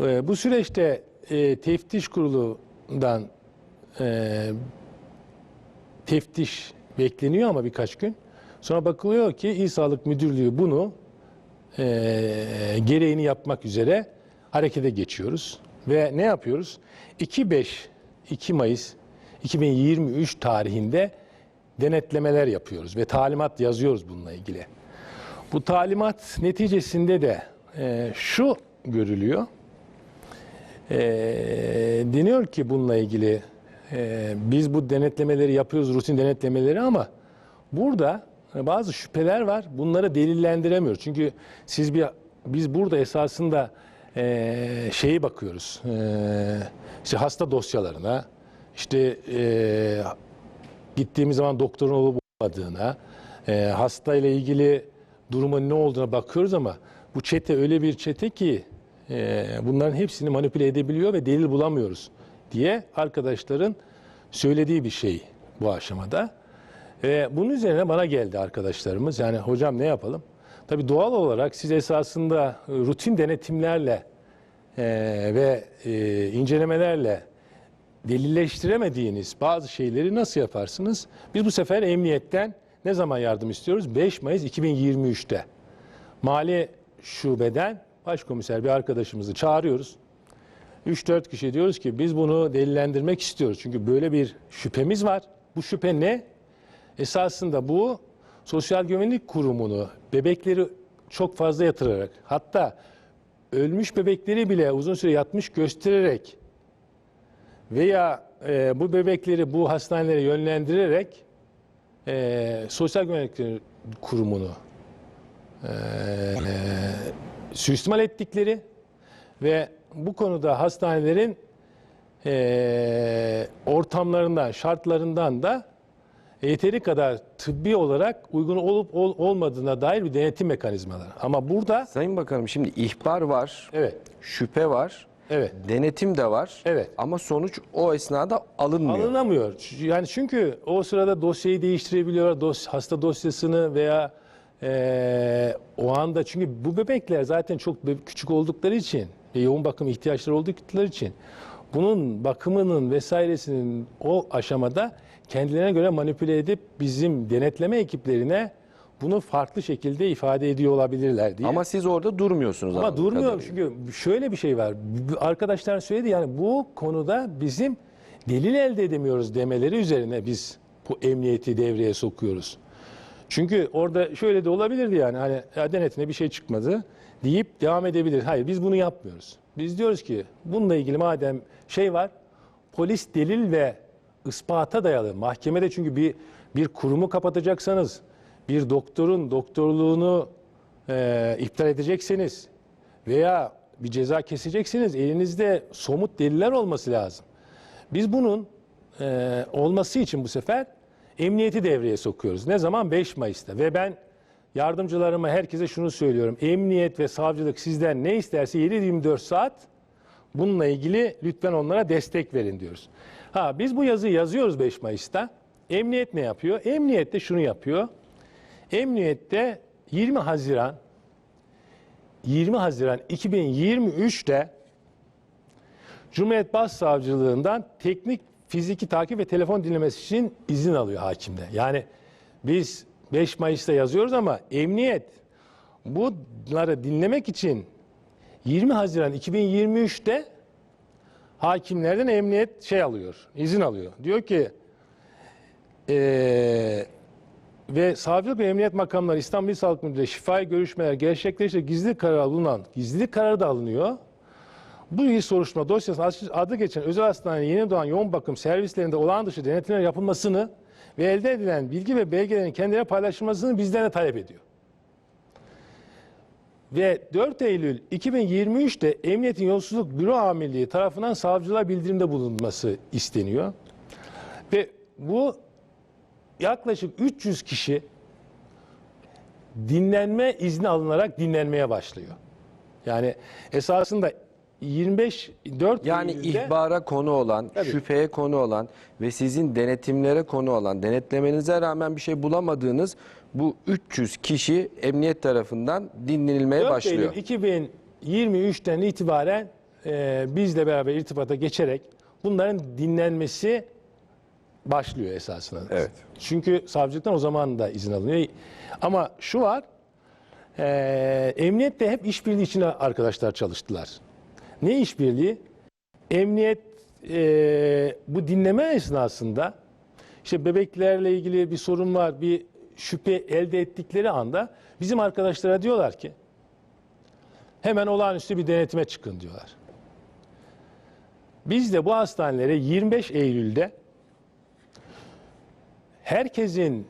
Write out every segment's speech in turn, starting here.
E, bu süreçte e, teftiş kurulundan e, teftiş bekleniyor ama birkaç gün. Sonra bakılıyor ki İl Sağlık Müdürlüğü bunu e, gereğini yapmak üzere harekete geçiyoruz. Ve ne yapıyoruz? 2-5, 2 Mayıs 2023 tarihinde denetlemeler yapıyoruz ve talimat yazıyoruz bununla ilgili. Bu talimat neticesinde de e, şu görülüyor. E, deniyor ki bununla ilgili e, biz bu denetlemeleri yapıyoruz, rutin denetlemeleri ama burada bazı şüpheler var. Bunları delillendiremiyoruz. Çünkü siz bir biz burada esasında e, şeyi bakıyoruz. E, işte hasta dosyalarına, işte e, gittiğimiz zaman doktorun olup olmadığına, e, hasta ile ilgili durumun ne olduğuna bakıyoruz ama bu çete öyle bir çete ki e, bunların hepsini manipüle edebiliyor ve delil bulamıyoruz diye arkadaşların söylediği bir şey bu aşamada. Ve bunun üzerine bana geldi arkadaşlarımız. Yani hocam ne yapalım? Tabii doğal olarak siz esasında rutin denetimlerle e, ve e, incelemelerle delilleştiremediğiniz bazı şeyleri nasıl yaparsınız? Biz bu sefer emniyetten ne zaman yardım istiyoruz? 5 Mayıs 2023'te. Mali şubeden başkomiser bir arkadaşımızı çağırıyoruz. 3-4 kişi diyoruz ki biz bunu delillendirmek istiyoruz. Çünkü böyle bir şüphemiz var. Bu şüphe ne? Esasında bu Sosyal Güvenlik Kurumu'nu bebekleri çok fazla yatırarak hatta ölmüş bebekleri bile uzun süre yatmış göstererek veya e, bu bebekleri bu hastanelere yönlendirerek e, Sosyal Güvenlik Kurumu'nu e, suistimal ettikleri ve bu konuda hastanelerin e, ortamlarından, şartlarından da yeteri kadar tıbbi olarak uygun olup ol- olmadığına dair bir denetim mekanizmaları. Ama burada Sayın Bakanım şimdi ihbar var, evet, şüphe var, evet denetim de var. Evet. Ama sonuç o esnada alınmıyor. alınamıyor. Yani çünkü o sırada dosyayı değiştirebiliyorlar, dos, hasta dosyasını veya e, o anda çünkü bu bebekler zaten çok küçük oldukları için ve yoğun bakım ihtiyaçları oldukları için bunun bakımının vesairesinin o aşamada kendilerine göre manipüle edip bizim denetleme ekiplerine bunu farklı şekilde ifade ediyor olabilirler diye. Ama siz orada durmuyorsunuz. Ama durmuyorum kadarıyla. çünkü şöyle bir şey var. Arkadaşlar söyledi yani bu konuda bizim delil elde edemiyoruz demeleri üzerine biz bu emniyeti devreye sokuyoruz. Çünkü orada şöyle de olabilirdi yani hani ya denetine bir şey çıkmadı deyip devam edebilir. Hayır biz bunu yapmıyoruz. Biz diyoruz ki bununla ilgili madem şey var polis delil ve ispata dayalı mahkemede çünkü bir bir kurumu kapatacaksanız bir doktorun doktorluğunu e, iptal edecekseniz veya bir ceza keseceksiniz elinizde somut deliller olması lazım. Biz bunun e, olması için bu sefer emniyeti devreye sokuyoruz. Ne zaman? 5 Mayıs'ta ve ben yardımcılarıma herkese şunu söylüyorum. Emniyet ve savcılık sizden ne isterse 7-24 saat bununla ilgili lütfen onlara destek verin diyoruz. Ha biz bu yazıyı yazıyoruz 5 Mayıs'ta. Emniyet ne yapıyor? Emniyet de şunu yapıyor. Emniyette 20 Haziran 20 Haziran 2023'te Cumhuriyet Başsavcılığından teknik fiziki takip ve telefon dinlemesi için izin alıyor hakimde. Yani biz 5 Mayıs'ta yazıyoruz ama emniyet bunları dinlemek için 20 Haziran 2023'te hakimlerden emniyet şey alıyor, izin alıyor. Diyor ki eee ve savcılık ve emniyet makamları İstanbul İl Sağlık Müdürlüğü şifai görüşmeler gerçekleştiğinde gizli karar alınan, gizli karar da alınıyor. Bu il soruşturma dosyasının adı geçen özel hastane yeni doğan yoğun bakım servislerinde olağan dışı denetimler yapılmasını ve elde edilen bilgi ve belgelerin kendilerine paylaşılmasını bizden de talep ediyor. Ve 4 Eylül 2023'te Emniyetin Yolsuzluk Büro Amirliği tarafından savcılığa bildirimde bulunması isteniyor. Ve bu yaklaşık 300 kişi dinlenme izni alınarak dinlenmeye başlıyor. Yani esasında 25 4 Yani Eylül'de ihbara konu olan, Tabii. şüpheye konu olan ve sizin denetimlere konu olan, denetlemenize rağmen bir şey bulamadığınız bu 300 kişi emniyet tarafından dinlenilmeye 4 başlıyor. Eylül 2023'ten itibaren e, bizle beraber irtibata geçerek bunların dinlenmesi başlıyor esasında. Evet. Çünkü savcılıktan o zaman da izin alınıyor. Ama şu var, e, emniyette hep işbirliği içine arkadaşlar çalıştılar. Ne işbirliği? Emniyet e, bu dinleme esnasında işte bebeklerle ilgili bir sorun var, bir şüphe elde ettikleri anda bizim arkadaşlara diyorlar ki hemen olağanüstü bir denetime çıkın diyorlar. Biz de bu hastanelere 25 Eylül'de herkesin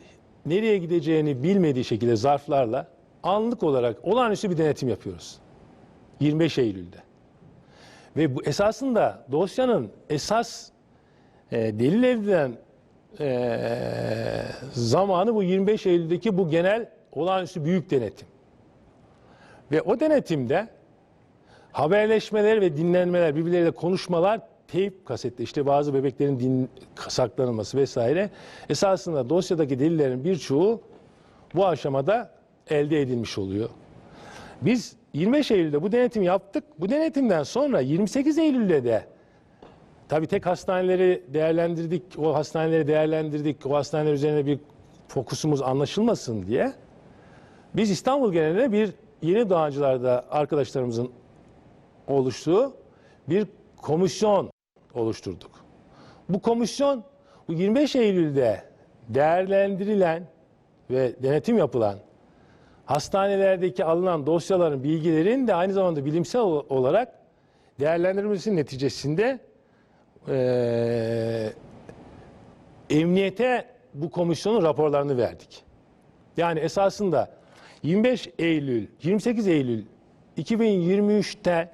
nereye gideceğini bilmediği şekilde zarflarla anlık olarak olağanüstü bir denetim yapıyoruz. 25 Eylül'de. Ve bu esasında dosyanın esas e, delil edilen e, zamanı bu 25 Eylül'deki bu genel olağanüstü büyük denetim. Ve o denetimde haberleşmeler ve dinlenmeler, birbirleriyle konuşmalar teyp kasette işte bazı bebeklerin din saklanılması vesaire esasında dosyadaki delillerin birçoğu bu aşamada elde edilmiş oluyor. Biz 25 Eylül'de bu denetimi yaptık. Bu denetimden sonra 28 Eylül'de de tabii tek hastaneleri değerlendirdik, o hastaneleri değerlendirdik, o hastaneler üzerine bir fokusumuz anlaşılmasın diye biz İstanbul genelinde bir yeni dağcılarda arkadaşlarımızın oluştuğu bir komisyon oluşturduk. Bu komisyon bu 25 Eylül'de değerlendirilen ve denetim yapılan hastanelerdeki alınan dosyaların, bilgilerin de aynı zamanda bilimsel ol- olarak değerlendirilmesinin neticesinde eee, emniyete bu komisyonun raporlarını verdik. Yani esasında 25 Eylül, 28 Eylül 2023'te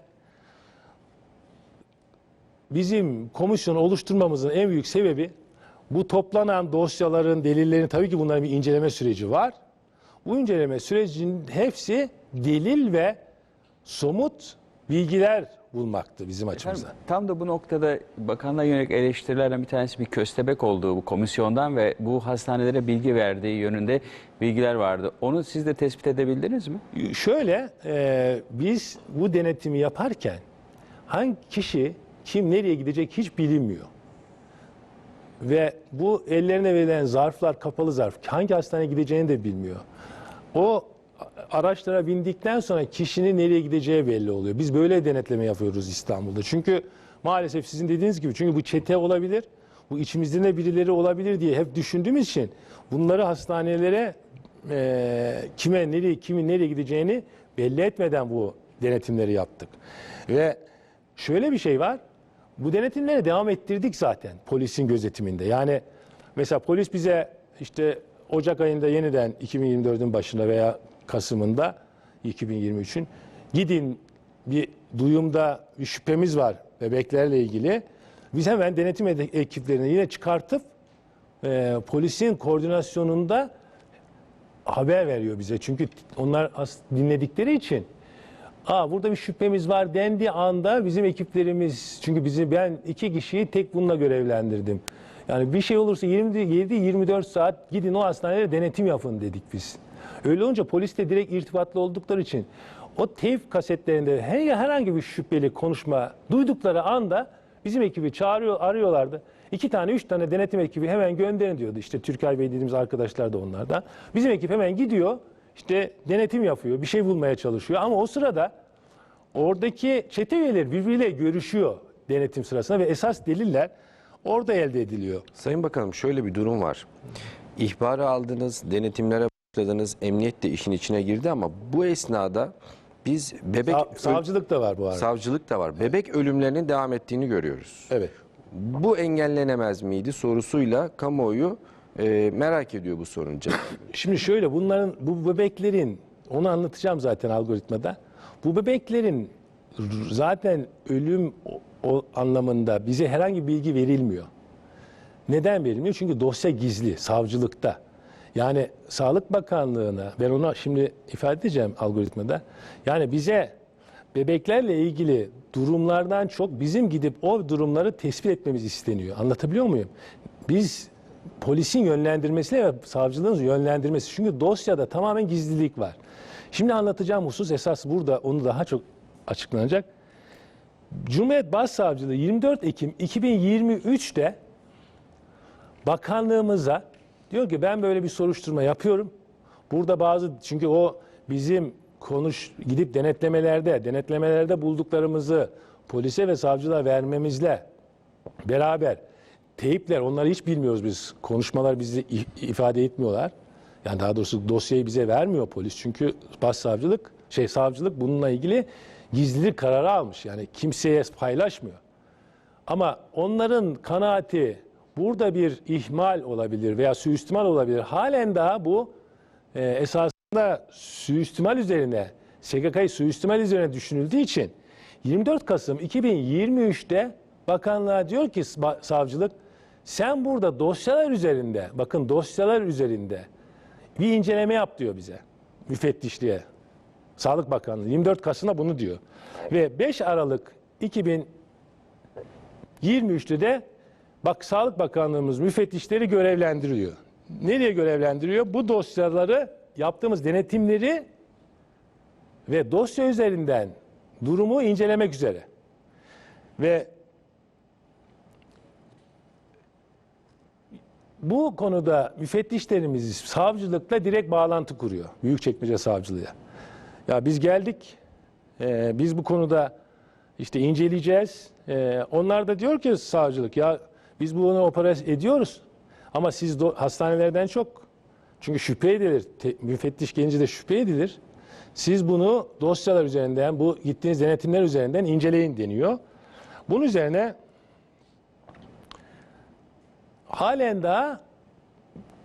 bizim komisyonu oluşturmamızın en büyük sebebi bu toplanan dosyaların, delillerin tabii ki bunların bir inceleme süreci var. Bu inceleme sürecinin hepsi delil ve somut bilgiler bulmaktı bizim açımızdan. Efendim, tam da bu noktada bakanlığa yönelik eleştirilerden bir tanesi bir köstebek olduğu bu komisyondan ve bu hastanelere bilgi verdiği yönünde bilgiler vardı. Onu siz de tespit edebildiniz mi? Şöyle, e, biz bu denetimi yaparken hangi kişi kim nereye gidecek hiç bilinmiyor. Ve bu ellerine verilen zarflar kapalı zarf. Hangi hastaneye gideceğini de bilmiyor. O araçlara bindikten sonra kişinin nereye gideceği belli oluyor. Biz böyle denetleme yapıyoruz İstanbul'da. Çünkü maalesef sizin dediğiniz gibi çünkü bu çete olabilir. Bu içimizde de birileri olabilir diye hep düşündüğümüz için bunları hastanelere e, kime nereye kimin nereye gideceğini belli etmeden bu denetimleri yaptık. Ve şöyle bir şey var. Bu denetimleri devam ettirdik zaten polisin gözetiminde. Yani mesela polis bize işte Ocak ayında yeniden 2024'ün başında veya Kasım'ında 2023'ün gidin bir duyumda bir şüphemiz var bebeklerle ilgili. Biz hemen denetim ekiplerini yine çıkartıp e, polisin koordinasyonunda haber veriyor bize. Çünkü onlar dinledikleri için Aa, burada bir şüphemiz var dendiği anda bizim ekiplerimiz çünkü bizi ben iki kişiyi tek bununla görevlendirdim. Yani bir şey olursa 27-24 saat gidin o hastanelere denetim yapın dedik biz. Öyle olunca polisle direkt irtibatlı oldukları için o teyp kasetlerinde her, herhangi bir şüpheli konuşma duydukları anda bizim ekibi çağırıyor, arıyorlardı. İki tane, üç tane denetim ekibi hemen gönderin diyordu. İşte Türker Bey dediğimiz arkadaşlar da onlardan. Bizim ekip hemen gidiyor, işte denetim yapıyor, bir şey bulmaya çalışıyor. Ama o sırada oradaki çete üyeleri birbiriyle görüşüyor denetim sırasında ve esas deliller orada elde ediliyor. Sayın Bakanım şöyle bir durum var. İhbarı aldınız, denetimlere başladınız, emniyet de işin içine girdi ama bu esnada biz bebek Sa- savcılık da var bu arada. savcılık da var. Bebek ölümlerinin devam ettiğini görüyoruz. evet. Bu engellenemez miydi sorusuyla kamuoyu e, merak ediyor bu sorunca. Şimdi şöyle bunların bu bebeklerin onu anlatacağım zaten algoritmada. Bu bebeklerin zaten ölüm o, anlamında bize herhangi bilgi verilmiyor. Neden verilmiyor? Çünkü dosya gizli savcılıkta. Yani Sağlık Bakanlığı'na ben onu şimdi ifade edeceğim algoritmada. Yani bize bebeklerle ilgili durumlardan çok bizim gidip o durumları tespit etmemiz isteniyor. Anlatabiliyor muyum? Biz polisin yönlendirmesiyle ve savcılığın yönlendirmesi. Çünkü dosyada tamamen gizlilik var. Şimdi anlatacağım husus esas burada onu daha çok açıklanacak. Cumhuriyet Başsavcılığı 24 Ekim 2023'te bakanlığımıza diyor ki ben böyle bir soruşturma yapıyorum. Burada bazı çünkü o bizim konuş gidip denetlemelerde denetlemelerde bulduklarımızı polise ve savcılığa vermemizle beraber teyipler onları hiç bilmiyoruz biz. Konuşmalar bizi ifade etmiyorlar. Yani daha doğrusu dosyayı bize vermiyor polis. Çünkü başsavcılık şey savcılık bununla ilgili gizlilik kararı almış. Yani kimseye paylaşmıyor. Ama onların kanaati burada bir ihmal olabilir veya suistimal olabilir. Halen daha bu e, esasında suistimal üzerine, SGK'yı suistimal üzerine düşünüldüğü için 24 Kasım 2023'te bakanlığa diyor ki sa- savcılık sen burada dosyalar üzerinde, bakın dosyalar üzerinde bir inceleme yap diyor bize müfettişliğe. Sağlık Bakanlığı 24 Kasım'da bunu diyor. Ve 5 Aralık 2023'te de bak Sağlık Bakanlığımız müfettişleri görevlendiriyor. Nereye görevlendiriyor? Bu dosyaları yaptığımız denetimleri ve dosya üzerinden durumu incelemek üzere. Ve bu konuda müfettişlerimiz savcılıkla direkt bağlantı kuruyor. Büyükçekmece Savcılığı'ya. Ya biz geldik, e, biz bu konuda işte inceleyeceğiz. E, onlar da diyor ki savcılık ya biz bunu operasyon ediyoruz ama siz do- hastanelerden çok çünkü şüphe edilir. Te- müfettiş gelince de şüphe edilir. Siz bunu dosyalar üzerinden, bu gittiğiniz denetimler üzerinden inceleyin deniyor. Bunun üzerine halen daha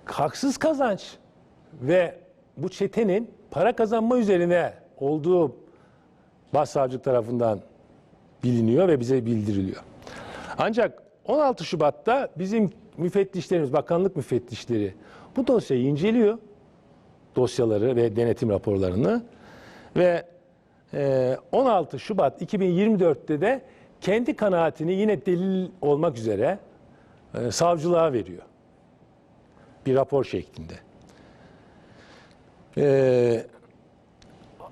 haksız kazanç ve bu çetenin para kazanma üzerine olduğu başsavcılık tarafından biliniyor ve bize bildiriliyor. Ancak 16 Şubat'ta bizim müfettişlerimiz, bakanlık müfettişleri bu dosyayı inceliyor. Dosyaları ve denetim raporlarını ve e, 16 Şubat 2024'te de kendi kanaatini yine delil olmak üzere e, savcılığa veriyor. Bir rapor şeklinde. Ee,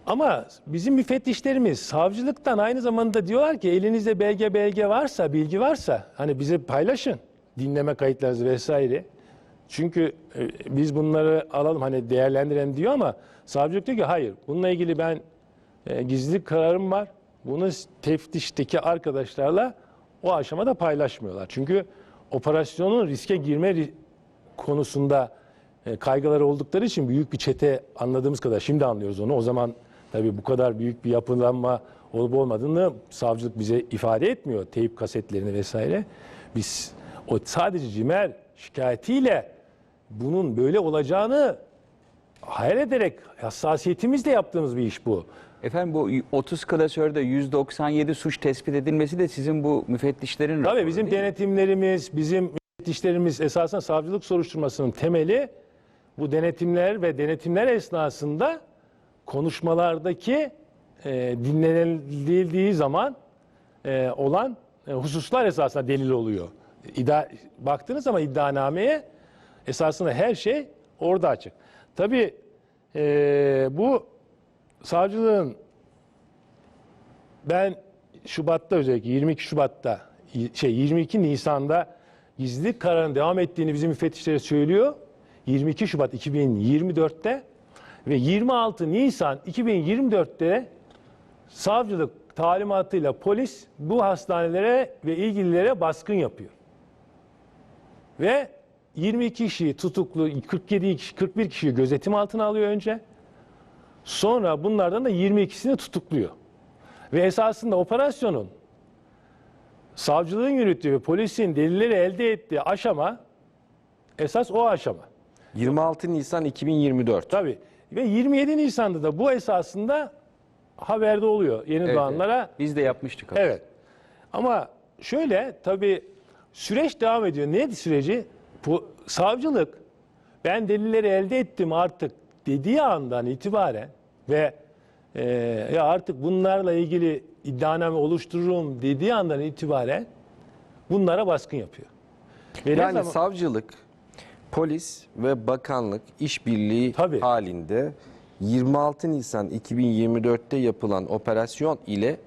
ama bizim müfettişlerimiz savcılıktan aynı zamanda diyorlar ki elinizde belge belge varsa, bilgi varsa hani bize paylaşın. Dinleme kayıtlarınızı vesaire. Çünkü e, biz bunları alalım hani değerlendirelim diyor ama savcılık diyor ki hayır bununla ilgili ben e, gizlilik kararım var. Bunu teftişteki arkadaşlarla o aşamada paylaşmıyorlar. Çünkü operasyonun riske girme konusunda kaygıları oldukları için büyük bir çete anladığımız kadar şimdi anlıyoruz onu. O zaman tabii bu kadar büyük bir yapılanma olup olmadığını savcılık bize ifade etmiyor. Teyip kasetlerini vesaire. Biz o sadece Cimer şikayetiyle bunun böyle olacağını hayal ederek hassasiyetimizle yaptığımız bir iş bu. Efendim bu 30 klasörde 197 suç tespit edilmesi de sizin bu müfettişlerin Tabii raporu bizim denetimlerimiz, bizim müfettişlerimiz esasen savcılık soruşturmasının temeli bu denetimler ve denetimler esnasında konuşmalardaki e, dinlenildiği zaman e, olan e, hususlar esasında delil oluyor. İda, baktığınız zaman iddianameye esasında her şey orada açık. Tabii e, bu savcılığın ben Şubat'ta özellikle 22 Şubat'ta şey 22 Nisan'da gizlilik kararının devam ettiğini bizim müfettişlere söylüyor. 22 Şubat 2024'te ve 26 Nisan 2024'te savcılık talimatıyla polis bu hastanelere ve ilgililere baskın yapıyor. Ve 22 kişiyi tutuklu, 47 kişi, 41 kişiyi gözetim altına alıyor önce. Sonra bunlardan da 22'sini tutukluyor. Ve esasında operasyonun savcılığın yürüttüğü ve polisin delilleri elde ettiği aşama esas o aşama. 26 Nisan 2024. Tabii. Ve 27 Nisan'da da bu esasında haberde oluyor yeni Evet, doğanlara. evet. Biz de yapmıştık. abi. Evet. Ama şöyle tabii süreç devam ediyor. Ne süreci? Bu savcılık ben delilleri elde ettim artık dediği andan itibaren ve e, ya artık bunlarla ilgili iddianame oluştururum dediği andan itibaren bunlara baskın yapıyor. Ve Yani zaman- savcılık, polis ve bakanlık işbirliği Tabii. halinde 26 Nisan 2024'te yapılan operasyon ile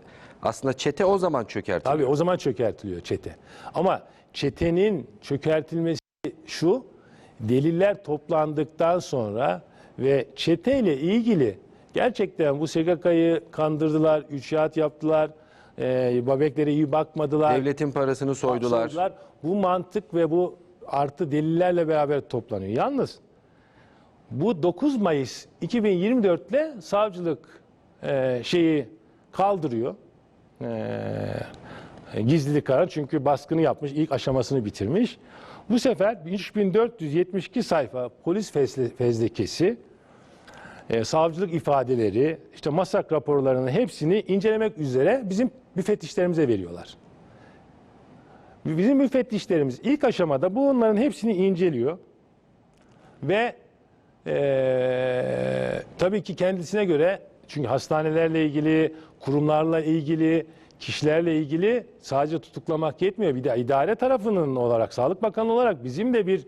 Aslında çete o zaman çökertiliyor. Tabii o zaman çökertiliyor çete. Ama çetenin çökertilmesi şu, deliller toplandıktan sonra ve çeteyle ilgili gerçekten bu SGK'yı kandırdılar, üçyat yaptılar, e, bebeklere iyi bakmadılar. Devletin parasını soydular. soydular. Bu mantık ve bu artı delillerle beraber toplanıyor. Yalnız bu 9 Mayıs 2024 ile savcılık e, şeyi kaldırıyor. E, gizlilik kararı çünkü baskını yapmış, ilk aşamasını bitirmiş. Bu sefer 3472 sayfa polis fezle- fezlekesi, e, savcılık ifadeleri, işte masak raporlarının hepsini incelemek üzere bizim müfettişlerimize veriyorlar. Bizim müfettişlerimiz ilk aşamada bunların hepsini inceliyor ve eee, tabii ki kendisine göre çünkü hastanelerle ilgili, kurumlarla ilgili, kişilerle ilgili sadece tutuklamak yetmiyor. Bir de idare tarafının olarak, Sağlık Bakanı olarak bizim de bir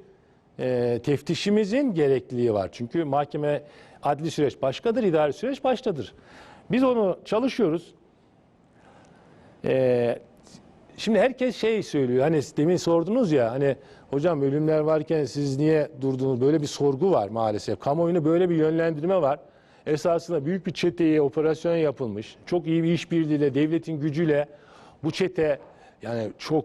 eee, teftişimizin gerekliliği var. Çünkü mahkeme adli süreç başkadır, idari süreç başkadır. Biz onu çalışıyoruz. Eee Şimdi herkes şey söylüyor hani demin sordunuz ya hani hocam ölümler varken siz niye durdunuz böyle bir sorgu var maalesef. Kamuoyunu böyle bir yönlendirme var. Esasında büyük bir çeteye operasyon yapılmış. Çok iyi bir işbirliğiyle devletin gücüyle bu çete yani çok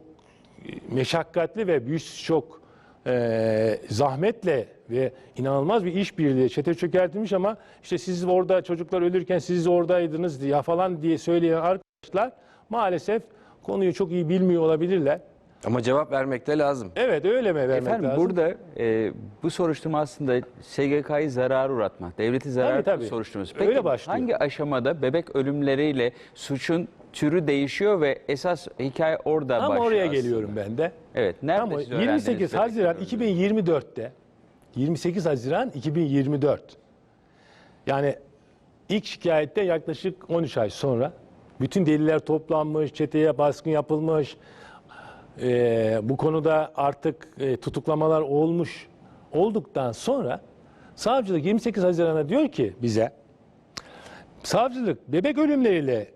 meşakkatli ve büyük çok e, zahmetle ve inanılmaz bir işbirliği çete çökertilmiş ama işte siz orada çocuklar ölürken siz oradaydınız ya falan diye söyleyen arkadaşlar maalesef konuyu çok iyi bilmiyor olabilirler. Ama cevap vermek de lazım. Evet öyle mi vermek Efendim lazım? burada e, bu soruşturma aslında SGK'yı zarar uğratma, devleti zarar Tabii, tabii. soruşturması. Öyle Peki başlıyor. hangi aşamada bebek ölümleriyle suçun türü değişiyor ve esas hikaye orada Tam başlıyor oraya aslında? geliyorum ben de. Evet, nerede Tam o- siz öğrendiniz 28 bebek Haziran ölümlerini? 2024'te 28 Haziran 2024 yani ilk şikayette yaklaşık 13 ay sonra bütün deliller toplanmış, çeteye baskın yapılmış, eee, bu konuda artık e, tutuklamalar olmuş olduktan sonra savcılık 28 Haziran'a diyor ki bize savcılık bebek ölümleriyle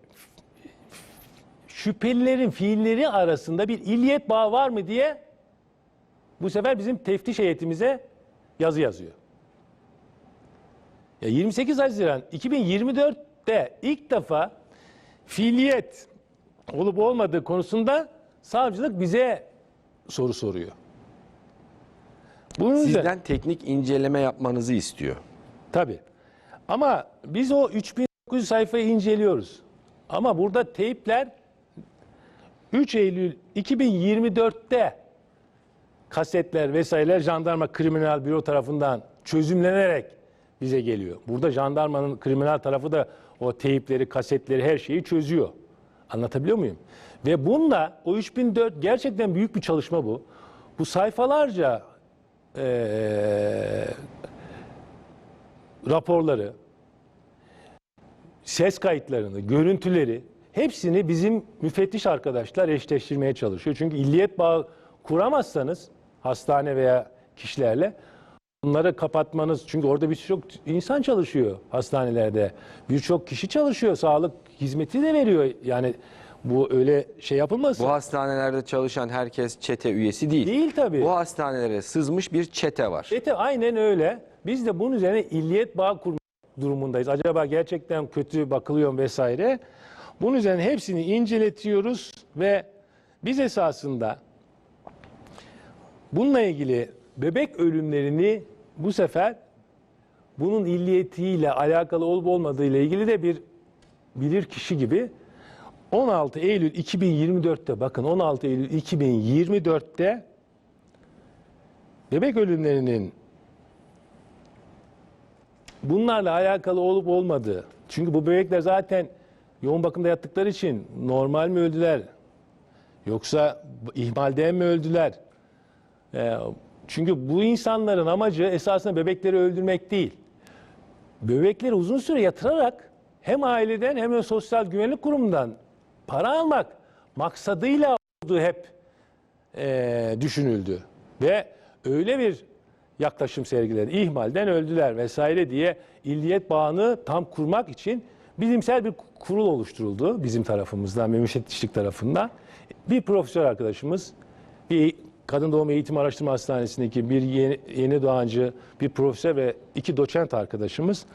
şüphelilerin fiilleri arasında bir illiyet bağı var mı diye bu sefer bizim teftiş heyetimize yazı yazıyor. Ya 28 Haziran 2024'te ilk defa fiiliyet olup olmadığı konusunda savcılık bize soru soruyor. Bunun üzerine- Sizden teknik inceleme yapmanızı istiyor. Tabii. Ama biz o 3900 sayfayı inceliyoruz. Ama burada teypler 3 Eylül 2024'te kasetler vesaireler jandarma kriminal büro tarafından çözümlenerek bize geliyor. Burada jandarmanın kriminal tarafı da o teypleri, kasetleri her şeyi çözüyor. Anlatabiliyor muyum? Ve bununla o 3004 gerçekten büyük bir çalışma bu. Bu sayfalarca eee raporları, ses kayıtlarını, görüntüleri hepsini bizim müfettiş arkadaşlar eşleştirmeye çalışıyor. Çünkü illiyet bağı kuramazsanız hastane veya kişilerle bunları kapatmanız çünkü orada birçok insan çalışıyor hastanelerde. Birçok kişi çalışıyor. Sağlık hizmeti de veriyor. Yani bu öyle şey yapılmasın. Bu hastanelerde çalışan herkes çete üyesi değil. Değil tabii. Bu hastanelere sızmış bir çete var. Çete aynen öyle. Biz de bunun üzerine illiyet bağı kurma durumundayız. Acaba gerçekten kötü bakılıyor mu vesaire. Bunun üzerine hepsini inceletiyoruz ve biz esasında bununla ilgili bebek ölümlerini bu sefer bunun illiyetiyle alakalı olup olmadığı ile ilgili de bir bilir kişi gibi 16 Eylül 2024'te bakın 16 Eylül 2024'te bebek ölümlerinin bunlarla alakalı olup olmadığı. Çünkü bu bebekler zaten yoğun bakımda yattıkları için normal mi öldüler? Yoksa ihmalden mi öldüler? Çünkü bu insanların amacı esasında bebekleri öldürmek değil. Bebekleri uzun süre yatırarak hem aileden hem de sosyal güvenlik kurumundan para almak maksadıyla olduğu hep eee, düşünüldü. Ve öyle bir yaklaşım sergiledi. İhmalden öldüler vesaire diye illiyet bağını tam kurmak için bilimsel bir kurul oluşturuldu bizim tarafımızdan, müfettişlik tarafından. Bir profesör arkadaşımız, bir Kadın Doğum Eğitim Araştırma Hastanesi'ndeki bir yeni, yeni doğancı, bir profesör ve iki doçent arkadaşımız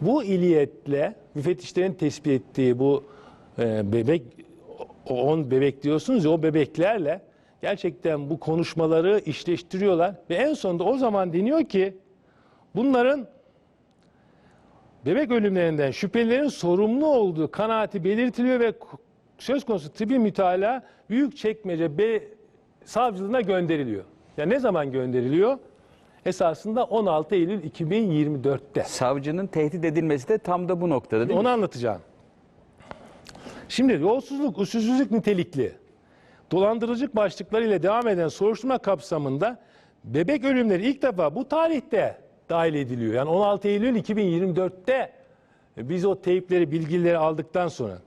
bu iliyetle müfettişlerin tespit ettiği bu e, bebek, o 10 bebek diyorsunuz ya o bebeklerle gerçekten bu konuşmaları işleştiriyorlar ve en sonunda o zaman deniyor ki bunların bebek ölümlerinden şüphelilerin sorumlu olduğu kanaati belirtiliyor ve söz konusu tıbbi mütalaa Büyükçekmece B savcılığına gönderiliyor. Ya ne zaman gönderiliyor? Esasında 16 Eylül 2024'te. Savcının tehdit edilmesi de tam da bu noktada değil mi? Onu anlatacağım. Şimdi yolsuzluk, usulsüzlük nitelikli dolandırıcılık başlıklarıyla devam eden soruşturma kapsamında bebek ölümleri ilk defa bu tarihte dahil ediliyor. Yani 16 Eylül 2024'te biz o teypleri, bilgileri aldıktan sonra